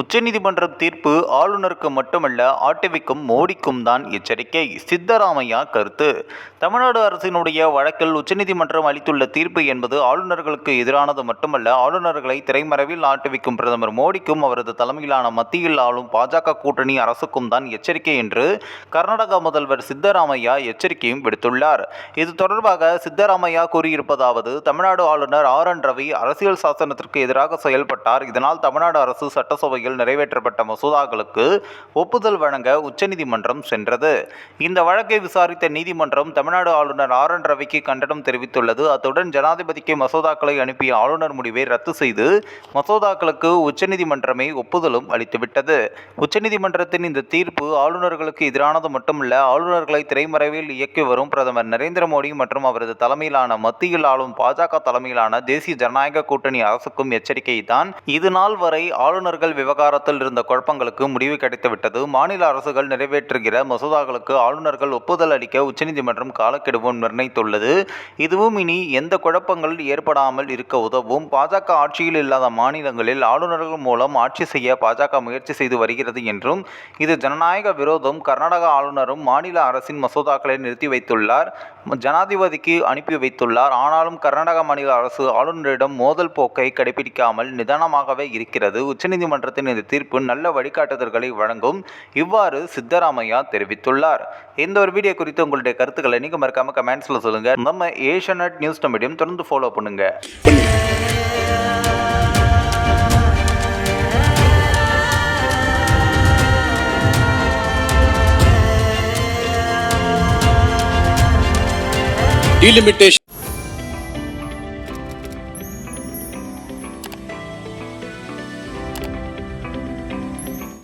உச்சநீதிமன்ற தீர்ப்பு ஆளுநருக்கு மட்டுமல்ல ஆட்டவிக்கும் மோடிக்கும் தான் எச்சரிக்கை சித்தராமையா கருத்து. தமிழ்நாடு அரசினுடைய வழக்கில் உச்சநீதிமன்றம் அளித்துள்ள தீர்ப்பு என்பது ஆளுநர்களுக்கு எதிரானது மட்டுமல்ல ஆளுநர்களை திரைமறைவில் ஆட்டுவிக்கும் பிரதமர் மோடிக்கும் அவரது தலைமையிலான மத்தியில் ஆளும் பாஜக கூட்டணி அரசுக்கும் தான் எச்சரிக்கை என்று கர்நாடக முதல்வர் சித்தராமையா எச்சரிக்கையும் விடுத்துள்ளார். இது தொடர்பாக சித்தராமையா கூறியிருப்பதாவது தமிழ்நாடு ஆளுநர் ஆர் என் ரவி அரசியல் சாசனத்திற்கு எதிராக செயல்பட்டார். இதனால் தமிழ்நாடு அரசு சட்டசபை சட்டசபையில் நிறைவேற்றப்பட்ட மசோதாக்களுக்கு ஒப்புதல் வழங்க உச்சநீதிமன்றம் சென்றது. இந்த வழக்கை விசாரித்த நீதிமன்றம் தமிழ்நாடு ஆளுநர் ஆர் என் ரவிக்கு கண்டனம் தெரிவித்துள்ளது. அத்துடன் ஜனாதிபதிக்கு மசோதாக்களை அனுப்பிய ஆளுநர் முடிவை ரத்து செய்து மசோதாக்களுக்கு உச்சநீதிமன்றமே ஒப்புதலும் அளித்துவிட்டது. உச்சநீதிமன்றத்தின் இந்த தீர்ப்பு ஆளுநர்களுக்கு எதிரானது மட்டுமல்ல ஆளுநர்களை திரைமறைவில் இயக்கி வரும் பிரதமர் நரேந்திர மோடி மற்றும் அவரது தலைமையிலான மத்தியில் ஆளும் பாஜக தலைமையிலான தேசிய ஜனநாயக கூட்டணி அரசுக்கும் எச்சரிக்கை தான் இது நாள் வரை ஆளுநர்கள் விவகாரத்தில் இருந்த குழப்பங்களுக்கு முடிவு கிடைத்துவிட்டது மாநில அரசுகள் நிறைவேற்றுகிற மசோதாக்களுக்கு ஆளுநர்கள் ஒப்புதல் அளிக்க உச்சநீதிமன்றம் காலக்கெடுவும் நிர்ணயித்துள்ளது. இதுவும் இனி எந்த குழப்பங்கள் ஏற்படாமல் இருக்க உதவும். பாஜக ஆட்சியில் இல்லாத மாநிலங்களில் ஆளுநர்கள் மூலம் ஆட்சி செய்ய பாஜக முயற்சி செய்து வருகிறது என்றும் இது ஜனநாயக விரோதம். கர்நாடக ஆளுநரும் மாநில அரசின் மசோதாக்களை நிறுத்தி வைத்துள்ளார். ஜனாதிபதிக்கு அனுப்பி வைத்துள்ளார். ஆனாலும் கர்நாடக மாநில அரசு ஆளுநரிடம் மோதல் போக்கை கடைபிடிக்காமல் நிதானமாகவே இருக்கிறது. உச்சநீதிமன்றத்தின் இந்த தீர்ப்பு நல்ல வழிகாட்டுதல்களை வழங்கும். இவ்வாறு சித்தராமையா தெரிவித்துள்ளார். இந்த ஒரு வீடியோ குறித்து உங்களுடைய கருத்துக்களை நீங்க மறக்காம கமெண்ட்ஸ்ல சொல்லுங்க. நம்ம ஏஷியநெட் நியூஸ் மீடியம் தொடர்ந்து ஃபாலோ பண்ணுங்க. Delimitation